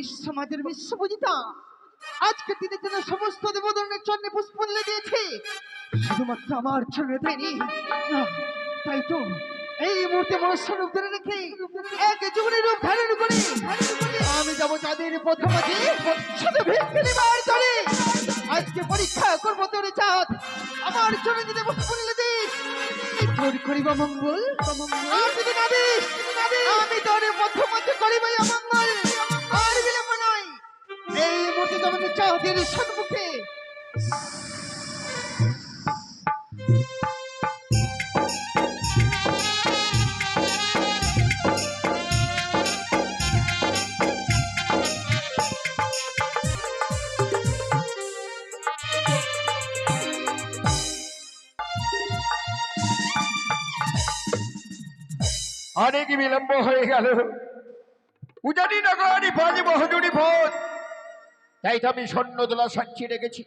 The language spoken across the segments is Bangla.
বিশ্ব সমাজের বিশ্বপূজিতা আজকে দিনে যেন সমস্ত দেবদনের চরণে পুষ্পঞ্জলি দিয়েছে। শুধুমাত্র আমার চরণে দেয়নি তাই তো। এই মুহূর্তে মনুষ্য রূপ ধরে রেখে এক জীবনের রূপ ধারণ করে। আমি যাব যাদের প্রথম আজকে পরীক্ষা করব তোর চাঁদ। আমার জন্য যদি পুষ্পঞ্জলি দিস। তোর করিব মঙ্গল। আমি তোর প্রথম আগে করিব অমঙ্গল এই মুহূর্তে তোমাকে চাঁদের সম্মুখে অনেক বিলম্ব হয়ে গেল। উজানি নগরী বাজে বহুজুড়ি ভোজ। তাই তো আমি সৈন্যদোলা সাক্ষী রেখেছি।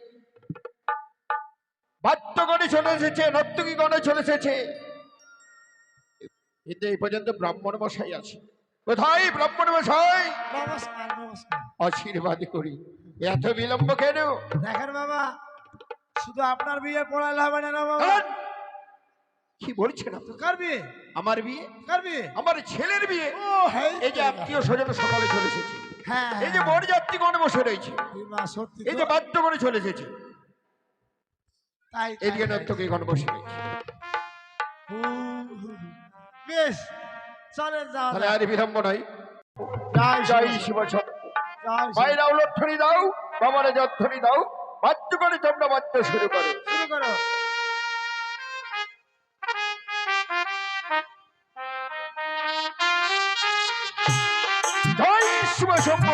বাদ্যগণে চলে এসেছে নর্তকী গণে চলে এসেছে। কিন্তু এই পর্যন্ত ব্রাহ্মণ মশাই আছে। কোথায় ব্রাহ্মণ মশাই? আশীর্বাদ করি। এত বিলম্ব কেন? দেখেন বাবা শুধু আপনার বিয়ে পড়ালে হবে না বাবা। কি বলছেন আপনি? কার বিয়ে? আমার বিয়ে? কার বিয়ে? আমার ছেলের বিয়ে? হ্যাঁ। এই যে আত্মীয় স্বজন সকালে চলে এসেছে। এই যে বরযাত্রীগণ বসে রয়েছে? এই। যে বাদ্য করে চলে এসেছে। এদিকে তাই। নর্তকী গণ বসে রয়েছে। বেশ চলেন যাও তাহলে আর বিলম্ব নাই জয় শিব- লক্ষণী দাও বাবারে যত্থনি দাও বাদ্য করে তোমরা বাদ্য শুরু করো। শুরু করো। জয় শিব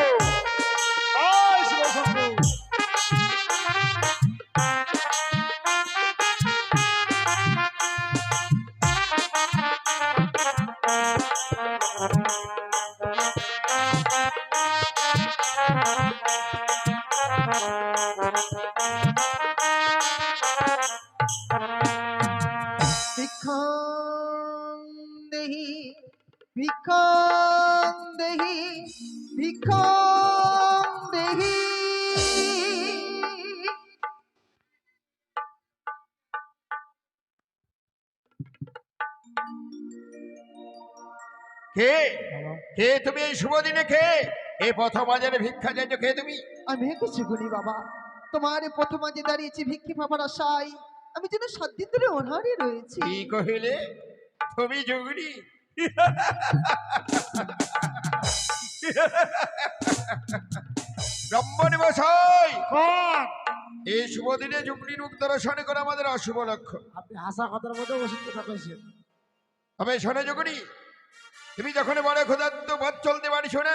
কে কে তুমি এই শুভ দিনে কে? এই প্রথম বাজারে ভিক্ষা চাইছো কে তুমি? আমি কিছু গুনি বাবা। তোমার প্রথম আজে দাঁড়িয়েছি ভিক্ষি পাবার আশায়। আমি যেন সাত দিন ধরে অনারে রয়েছি। কি কহিলে? তুমি যুগনি। ব্রাহ্মণ কোন? এই শুভ দিনে যুগনি রূপ দর্শন করা আমাদের অশুভ লক্ষ্য। আপনি হাসা কথার মধ্যে ওষুধ কথা কইছেন তবে শোনো যুগনি তুমি যখন বড় ক্ষুধার্ত পথ চলতে পারিস না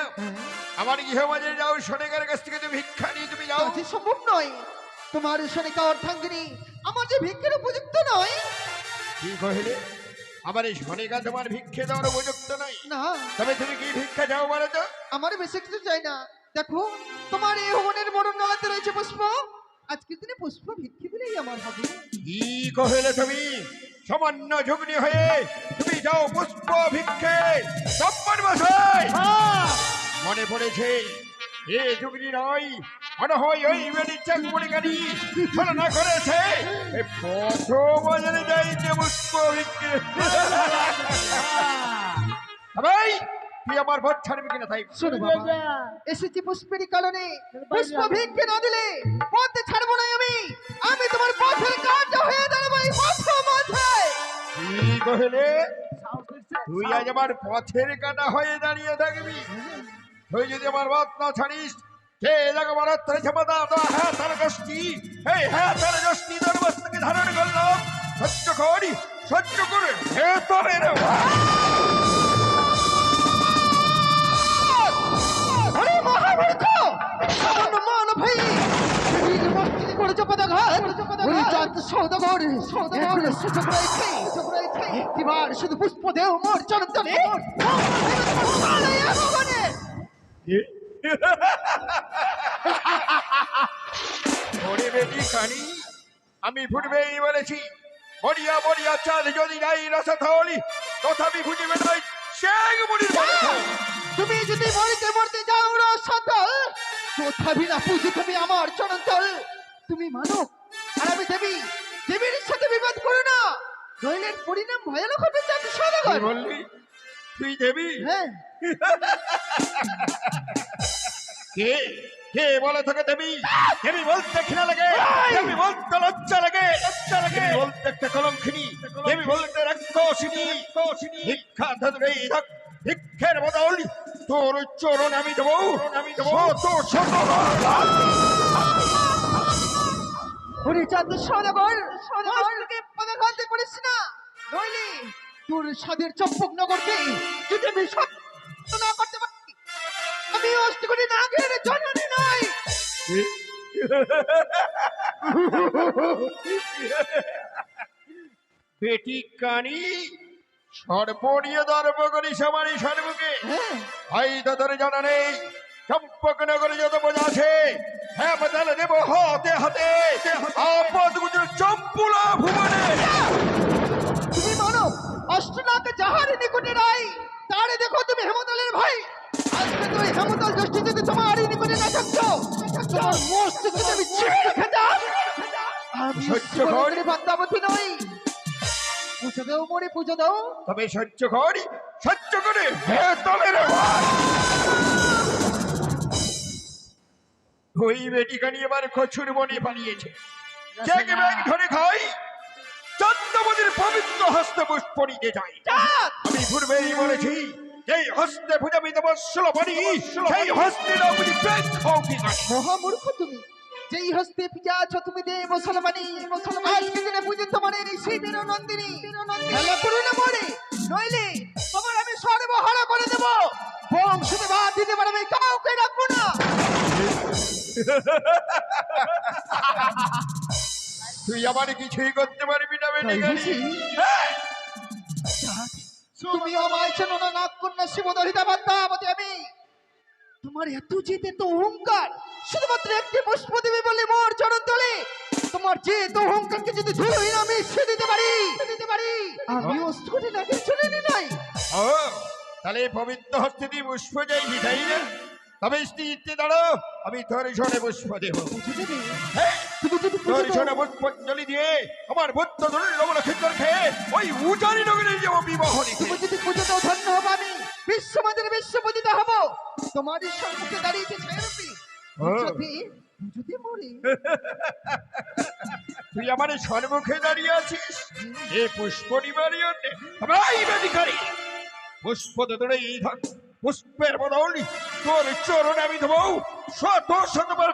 আমার গৃহমাঝে যাও সোনেগার কাছ থেকে তুমি ভিক্ষা নিয়ে তুমি যাও। কাজে সম্ভব নয়। তোমার সনিকা অর্থাঙ্গিনী আমার যে ভিক্ষের উপযুক্ত নয়। কি কহিলে? আমার এই সোনেগা তোমার ভিক্ষে দেওয়ার উপযুক্ত নয়। না। তবে তুমি কি ভিক্ষা যাও বলো তো? আমার বেশি কিছু চাই না। দেখো তোমার এই ভবনের বরণ নলাতে রয়েছে পুষ্প। আজকের দিনে পুষ্প ভিক্ষি দিলেই আমার হবে। কি কহিলে তুমি? সামান্য ঝুগনি হয়ে যাও পুষ্প ভিক্ষে ব্রাহ্মণ মশাই মনে পড়েছে এ যুগনি নয় মনে হয় ওই বেড়ি চাকমুড়ি গাড়ি ছলনা করেছে। বাজারে পুষ্প ভিক্ষে ভাই তুই আমার ভোট ছাড়বি কিনা তাই? শোনো বাবা। এসেছি পুষ্পের কারণে পুষ্প ভিক্ষে না দিলে পথে ছাড়বো না আমি। আমি তোমার পথের কার্য হয়ে দাঁড়াবো এই পথ মাথায় কি কহিলে তুই আজ আমার পথের কাটা হয়ে দাঁড়িয়ে থাকবি। তুই যদি আমার বাদ না ছাড়িস হ্যাঁ তার গোষ্ঠী। এই হ্যাঁ তার গোষ্ঠী তোর বস্তুকে ধারণ করলাম সহ্য করি সহ্য করে হে তোরে রে আরে মহামূর্খ সামান্য মানব হয়ে পৃথিবীর মস্তকে করেছে পদাঘাত ওই চাঁদ সৌদাগর। সৌদাগর। সুযোগ রয়েছে। একটিবার শুধু পুষ্প দেও মোর চরণতলে ওরে বেটি কানি আমি ফুটবেই বলেছি। মরিয়া মরিয়া চাঁদ যদি নাই রসথলি তথাপি ফুটবে নাই শেখ মুড়ির তুমি যদি মরিতে মরতে যাও রসতল তথাপি না পুজো তুমি আমার চরণতল তুমি মানব আর আমি দেবী। দেবীর সাথে বিবাদ করো না। নইলের পরিণাম ভয়ানক হবে জাতি সদাগর। বললি? তুই দেবী? হ্যাঁ। কে? কে বলে তোকে দেবী? দেবী বলতে ঘৃণা লাগে দেবী বলতে লজ্জা লাগে লজ্জা লাগে। বলতে একটা কলঙ্কিনী দেবী বলতে রাক্ষসিনী। ভিক্ষা ধরে ভিক্ষের বদল তোর চরণ আমি দেবো। আমি দেবো। তো শত ওরে জাতি সদাগর সদাগরকে পদাঘাতে করিস না? নইলে তোর সাদের চম্পক নগরকে যদি আমি না করতে পারি আমি অস্ত করি না গের জননী নয় বেটি কানি সর্বনীয় দর্প করি সমানি সর্বকে। হ্যাঁ। ভাই তাদের জানা নেই চম্পক নগরে যত বোঝা আছে হ্যাঁ বদল দেব হাতে হাতে। আপদ গুজর চম্পুলা ভুবনে। তুমি মানো অষ্টনাথ যাহার নিকটে নাই তারে দেখো তুমি হেমতলের ভাই। আজকে তুমি হেমতল দৃষ্টি যদি তোমার নিকটে না থাকছো। তোমার মস্তিষ্ক তুমি খেতা আমি সহ্য কর। সত্যি নই। পুজো দাও মরে পুজো দাও। তবে সহ্য করি সহ্য করে হে ওই বেটি কানি এবার কছুর বনে পালিয়েছে। চেক ব্যাগ ধরে খাই? চন্দ্রমতির পবিত্র হস্ত পুষ্প নিতে যাই! আমি পূর্বেই বলেছি এই হস্তে পূজাবি দেব ষোলমণি সেই হস্তে বুঝি ব্যাগ খাও কি মহামূর্খ তুমি যেই হস্তে পূজা আছো তুমি দে মুসলমানি আজকে দিনে পুজো তোমার এই সেই বীর নন্দিনী খেলা করো না মরে নইলে তোমার আমি সর্বহারা করে দেব। বংশতে বাদ দিতে পারবে আমি কাউকে রাখব না। তুই আমার কিছুই করতে পারবি না বেটি তুমি আমার চেনো না নাক কন্যা শিবদহিতা বাদ্যাবতী আমি। তোমার এত অহংকার শুধুমাত্র একটি পুষ্প দেবে বলে মোর চরণ তলে তোমার যে তো অহংকারকে যদি ধুলোই না আমি সে দিতে পারি। দিতে পারি। আমি অস্ত্রটি নাকি চলে নি নাই তাহলে পবিত্র হস্তে দিয়ে পুষ্প চাইছি তাই না? তবে স্ত্রীতে দাঁড়ো আমি সনে পুষ্প দেব পুষ্পাঞ্জলি দিয়ে আমার বুদ্ধ দুর্লভন খিন্দর খেয়ে ওই উজানি নগরে যাব বিবাহ যদি পুজো ধন্য হব আমি বিশ্বমাদের বিশ্ব হব। তোমারই সম্মুখে দাঁড়িয়েছে ছায়ারূপী যদি যদি মরে। তুই আমার সন্মুখে দাঁড়িয়ে আছিস এ পুষ্প নিবারী বেদিকারী পুষ্প তো তোর এই ধর পুষ্পের বদল। তোর চরণ আমি দেবো শত শতবার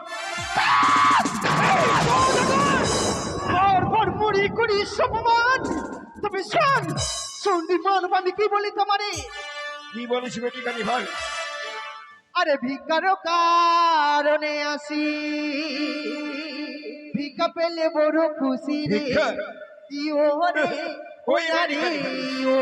বারবার মরি করি সপমান তবে শোন শোন মানব আমি কি বলি তোমারে? কি বলিস বেদিকারী ভাই? আরে ভিকার কারণে আসি। ভিকা পেলে বড় খুশি রে? ইও রে ওই আরে। ইও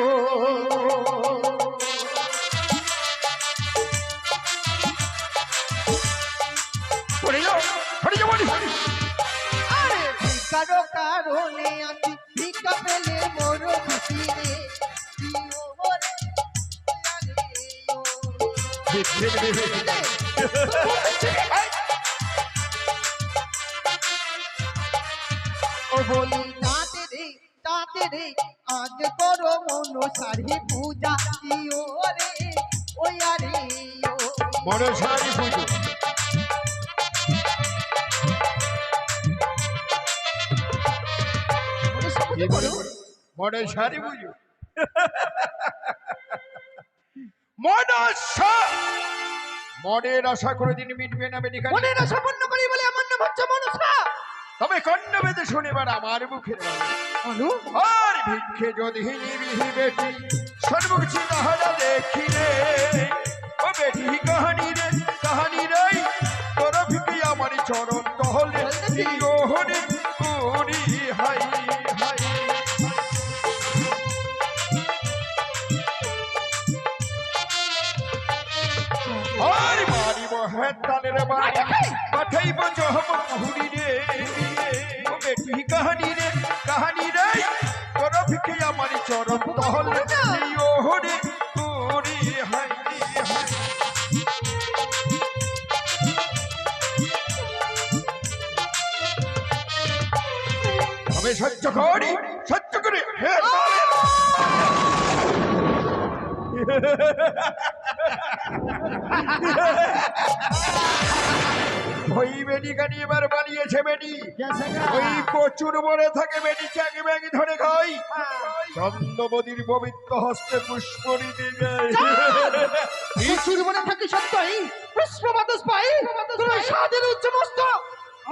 কারণে আসি ভিকা পেলে বড় খুশি রে। ও বলি তাতে রে তাতে রে আজ করো মনসারি পূজা। ইও রে ওই আরে বড় বড় সারি মনসা মনের আশা করে দিন মিটবে না বেদিকারী মনের আশা পূর্ণ করি বলে আমার নাম হচ্ছে মনসা। তবে কন্ন বেদে শনিবার আমার বাণী। আর ভিক্ষে যদি নিবিহি বেটি ও বেটি কাহানি রে কাহানি রে তোর ভিকি আমার চরণ তহলে। রে পাঠাইব রে ও বেটি কাহানি রে কাহানি রে তোর ভিকে আমার চরম তহলে এই ওহরে কুরি হাই আমি সহ্য করে ha ha ha ha! ওই বেডিকানি এবার বানিয়েছে বেডি ওই প্রচুর মনে থাকে বেডি চাকি ব্যাগি ধরে খাই। চন্দ্রমতির পবিত্র হস্তে পুষ্প নিতে যায় প্রচুর মনে থাকে সত্যই। পুষ্প বাতাস পাই। তোর সাদের উচ্চ মস্ত।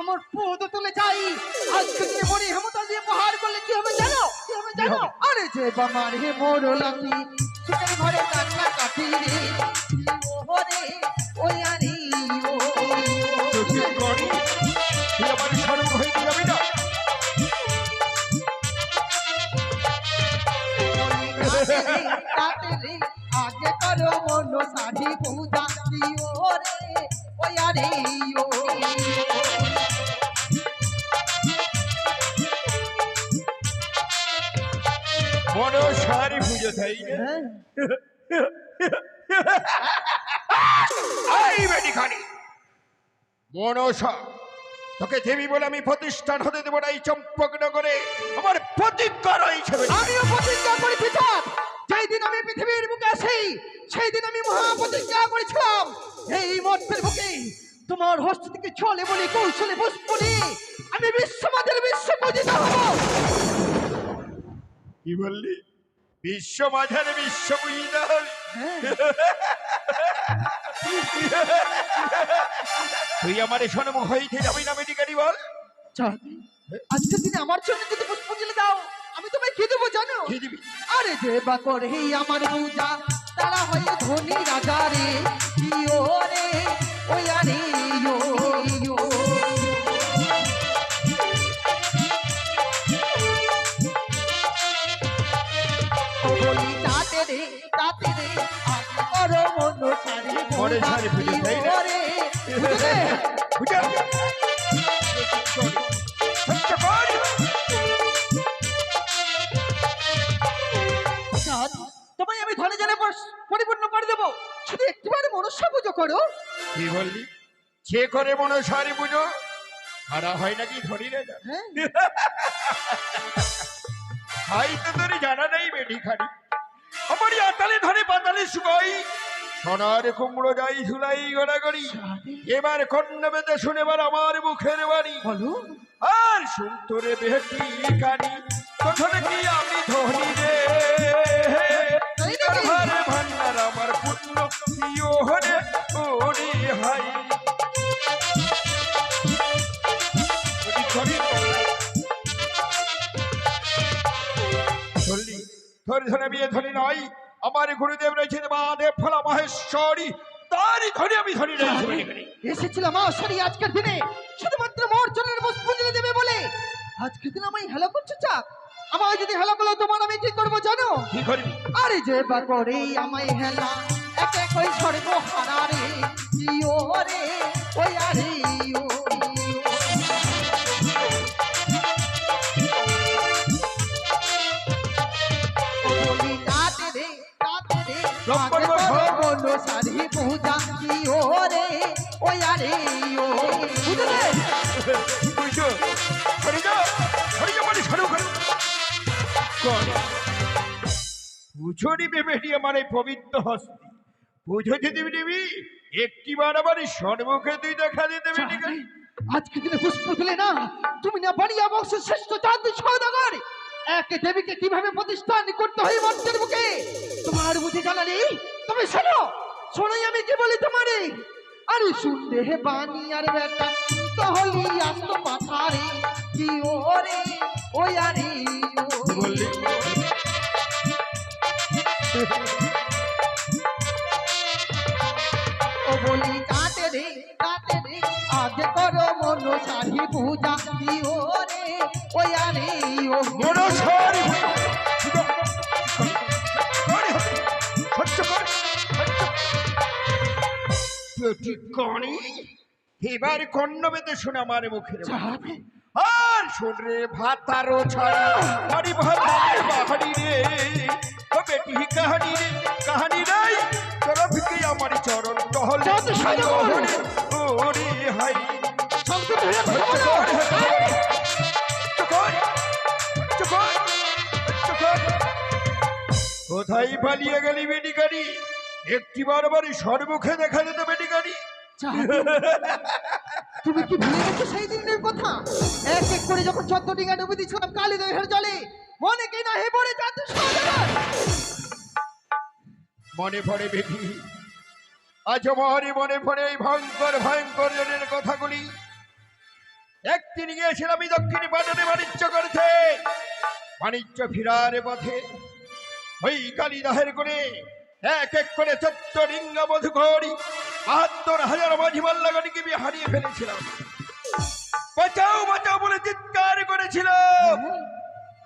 আমার পদ তুলে যাই। আজকে যে মনে হেমতা দিয়ে প্রহার করলে কি হবে জানো? কি হবে জানো? আরে যে বামার হে মোর লাকি সুখের ঘরে কান্না কাটি রে। ওরে ওই আরে মনসা। তোকে দেবী বলে আমি প্রতিষ্ঠান হতে দেবো না এই চম্পকনগরে। আমার প্রতিজ্ঞা রয়েছে। আমিও প্রতিজ্ঞা করি পিতার যেই দিন আমি পৃথিবীর বুকে আসি সেই দিন আমি মহা প্রতিজ্ঞা করেছিলাম। এই মর্তের বুকে তোমার হস্ত থেকে চলে বলে কৌশলে পুষ্প আমি বিশ্বমাদের বিশ্ব পূজিত হব। কি বললি? বিশ্ব মাঝারে বিশ্ব পূজিতা হলি। তুই আমার সন্মুখ হইতে যাবি না মেডিকারি বল? আজকের দিনে আমার জন্য যদি পুষ্পাঞ্জলি দাও আমি তোমায় কি দেবো জানো? আরে যে বা করে আমার পূজা তারা হয় ধনী রাজা রে। ইয়ো রে ওই আরে ইয়ো ইয়ো তাতে রে তাতে রে আজ করো মন সারি মনে সারি পুজো, রে তোমায় আমি ধনে জনে পরিপূর্ণ করে দেবো। শুধু একটিবার মনুষ্য পুজো করো। কি বললি? যে করে মনসারি পুজো খারাপ হয় নাকি ধরি রে যা হ্যাঁ। হাই তো তোর জানা নেই বেটি খানি আমার আতালে ধরে পাতালে শুকাই। সোনার কুমড়ো যাই ঝুলাই গড়াগড়ি এবার কন্যা বেদে শুনেবার আমার মুখের বাড়ি আর সুন্দরে বেহটি কানি তখন কি আমি ধনী রে? আমার গুরুদেব রয়েছে দেব ফলা মহেশ্বরী তারই ধরে আমি ধরি রয়েছি এসেছিলাম সরি আজকের দিনে। শুধুমাত্র মোর জনের পুজো দেবে বলে। আজকের দিন আমায় হেলো করছ চাক আমায় যদি হেলো করল তোমার আমি কি করব জানো? কি করবি? আরে যে বা করে আমায় হেলা এক এক ওই সর্ব হারা রে ইয়ো রে ওই আরে ইয়ো বলো সারি পূজা রে ওই আরে বুঝলে? বুঝছ? ধরে যা ধরে যা মানে সরু করে কর পুজো নিবে আমার এই পবিত্র হস্তি। পুজো যদি নিবি একটিবার আমার সন্মুখে তুই দেখা দিতে বেটি আজকে দিনে পুষ্প দিলে না তুমি না বাড়িয়া বংশের শ্রেষ্ঠ চাঁদ সৌদাগর। এক দেবীকে কীভাবে প্রতিষ্ঠান করতে হয় মঞ্চের বুকে তোমার বুঝি জানা নেই? তবে শোনো, শোনোই আমি কি বলি তোমারে। আরে শুনতে হে বানি আর বেটা, তহলি আস্ত পাথারে, কি ওরে ওই আরে, ও ও বলি, কাটে রে কাটে রে, আগে করো মন সারি পূজা দিও রে এবার কর্ণবেদে শোনা আমার মুখের। চাঁদ, আর শোন রে ভাতারো ছাড়ি বাড়ি ভাতারে বাহারি রে। ও বেটি কাহানি রে কাহানি রে। তোর ভিকে আমার চরণ টহল। ওরে হাই। কোথায় পালিয়ে গেলি বেটিকারি? একটি বারবারই সর্বমুখে দেখা যেত বেটিকারি। চাঁদ, তুমি কি ভুলে গেছো সেই দিনের কথা? এক এক করে যখন চোদ্দ ডিঙা ডুবে দিয়েছিলাম কালী দহের জলে, মনে কি না হে পড়ে সদাগর মনে পড়ে বেটি। আজ মনে মনে পড়ে এই ভয়ঙ্কর ভয়ঙ্কর জনের কথাগুলি। একদিন গিয়েছিলাম আমি দক্ষিণ পাটনে বাণিজ্য করতে। বাণিজ্য ফিরার পথে ওই কালীদাহের করে এক এক করে চোদ্দ রিঙ্গা মধুকরি বাহাত্তর হাজার মাঝি মাল্লাগণিকে আমি হারিয়ে ফেলেছিলাম? বাঁচাও বাঁচাও বলে চিৎকার করেছিলাম।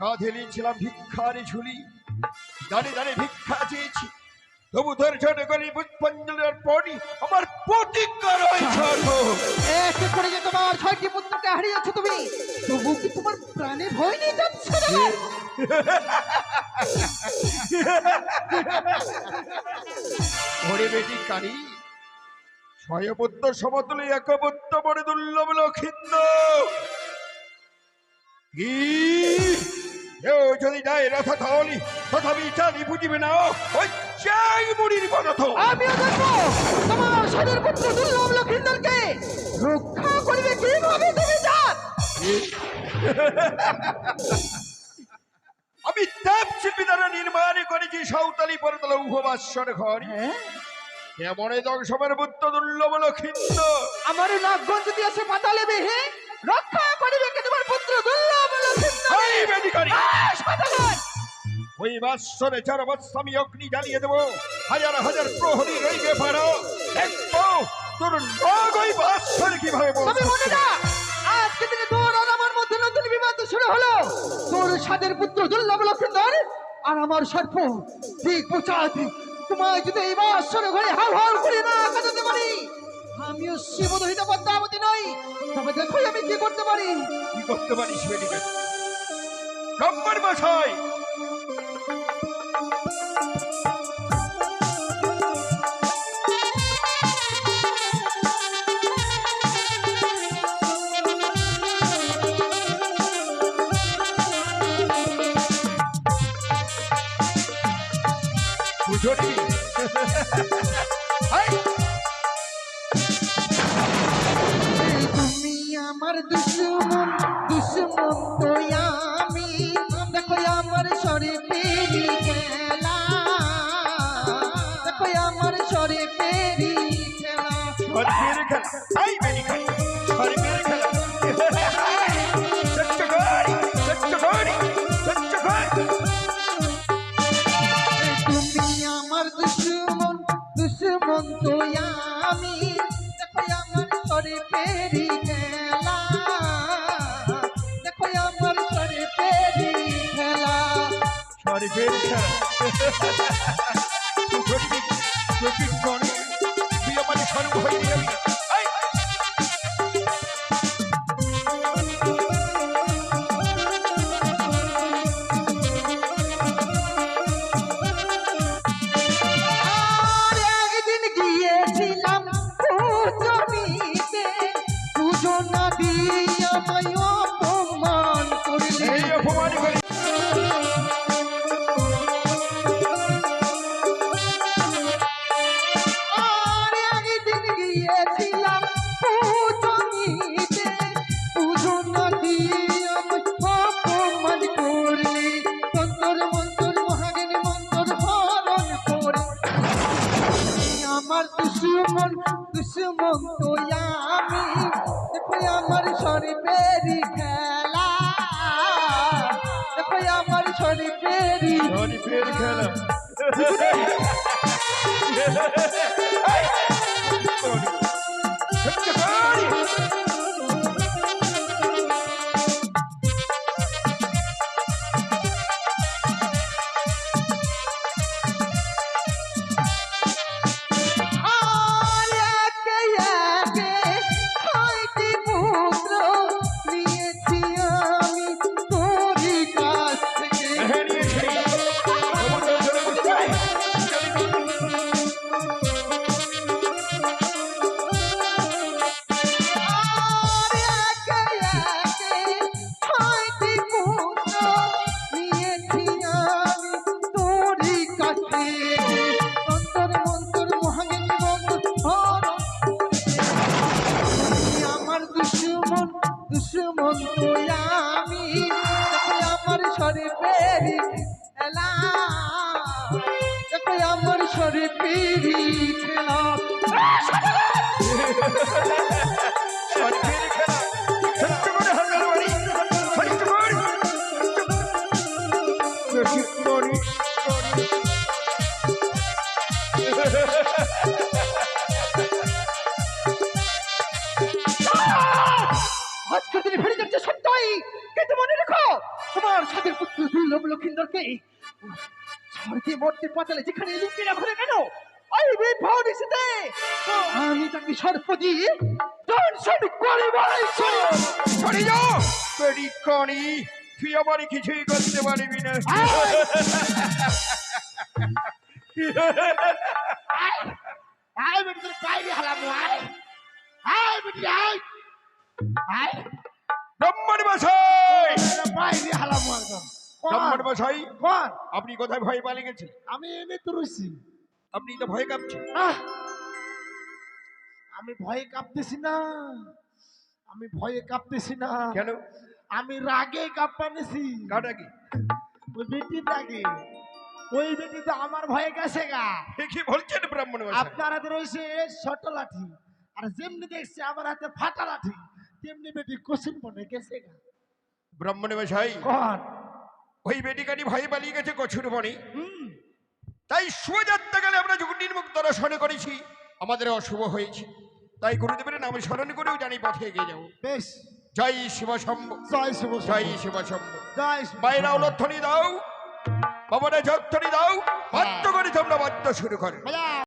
কাঁধে নিয়েছিলাম ভিক্ষার ঝুলি দাঁড়িয়ে দাঁড়িয়ে ভিক্ষা চেয়েছি। তবু করে পরই আমার প্রতিজ্ঞা রয়েছে এক করে যে তোমার ছয়টি পুত্রকে হারিয়েছো তুমি, তবু কি তোমার প্রাণে ভয় নিয়ে যাচ্ছে সদাগর? ঘরে বেটি কারি ছয়পত্য সমতুলে একপত্য বড় দুর্লভ লক্ষিত কেউ যদি যায় রথ তাহলে তথাপি চাঁদি ফুটিবে না। ওই চাই মুড়ির পদার্থ আমিও দেখব তোমার সদের পুত্র দুর্লভ লক্ষিন্দরকে রক্ষা করিবে কীভাবে তুমি জাত দেব শিল্পী দ্বারা নির্মাণ করেছি সাঁওতালি পরতলা উপবাসর ঘর। হ্যাঁ? কেমন দংশমের বুদ্ধ দুর্লভ লক্ষিত আমার নাগগঞ্জ দিয়ে এসে পাতালে বেহে রক্ষা করিবে কি তোমার পুত্র দুর্লভ লক্ষিন্দর এই বেদিকারী! সদাগর ওই বাৎসরে চার বৎস আমি অগ্নি জ্বালিয়ে দেবো। হাজার হাজার প্রহরী রইবে পারো দেখব তোর নগ ওই বাৎসরে কীভাবে তবে মনে না আজকে থেকে তোর বিবাদ শুরু হলো। তোর সাদের পুত্র দুর্লভ আর আমার সর্প। ঠিক পচাত তোমায় যদি এই বাসর ঘরে হাল হাল করে না কাটাতে পারি, আমিও শিবদহিত পদ্মাবতী নই। তবে দেখো আমি কি করতে পারি। কি করতে পারিস বেদিকারী নম্বর মশাই Yeah. আজকের দিনে ফিরে যাচ্ছে সত্যই। কিন্তু মনে রেখো তোমার সাথের পুত্র দুর্লভ লক্ষিন্দরকে স্বর্গে মরতে পাতালে যেখানে লুকিয়ে রাখো না কেন ওই বিভব নিশিতে আমি তাকে দর্শন করে সরে যাও পেরিকনি তুই আমার কিছুই করতে পারবি না। আয়। বেটি তোর বাইরে হালাম আয়। আয় বেটি আয়। আয় ব্রাহ্মণ মশাই! বাইরে হালাম একদম ব্রাহ্মণ মশাই কোন? আপনি কোথায় ভয় পালিয়ে গেছেন? আমি এনে আপনি তো ভয় কাঁপছেন। আমি ভয়ে কাঁপতেছি না। আমি ভয়ে কাঁপতেছি না। কেন? আমি রাগে কাঁপানেছি ওই ওই বেটি তো আমার ভয়ে গেছে গা। কি বলছেন ব্রাহ্মণ আপনার হাতে রয়েছে ছোট লাঠি। আর যেমনি দেখছি আমার হাতে ফাটা লাঠি। তেমনি বেটি কোশিন মনে গেছে গা। ব্রাহ্মণ মশাই কন ওই বেটিকানি ভয় পালিয়ে গেছে কছুর বনে। তাই শুভযাত্রা গেলে আমরা যখন নির্মুখ দর্শনে করেছি আমাদের অশুভ হয়েছে। তাই গুরুদেবের নামে স্মরণ করেও জানি পথে এগিয়ে যাব। বেশ। জয় শিবশম্ভ জয় শিব জয় শিবশম্ভ জয় মায়েরা উলধ্বনি দাও বাবারা জগধ্বনি দাও বাদ্য করে তোমরা বাদ্য শুরু করো।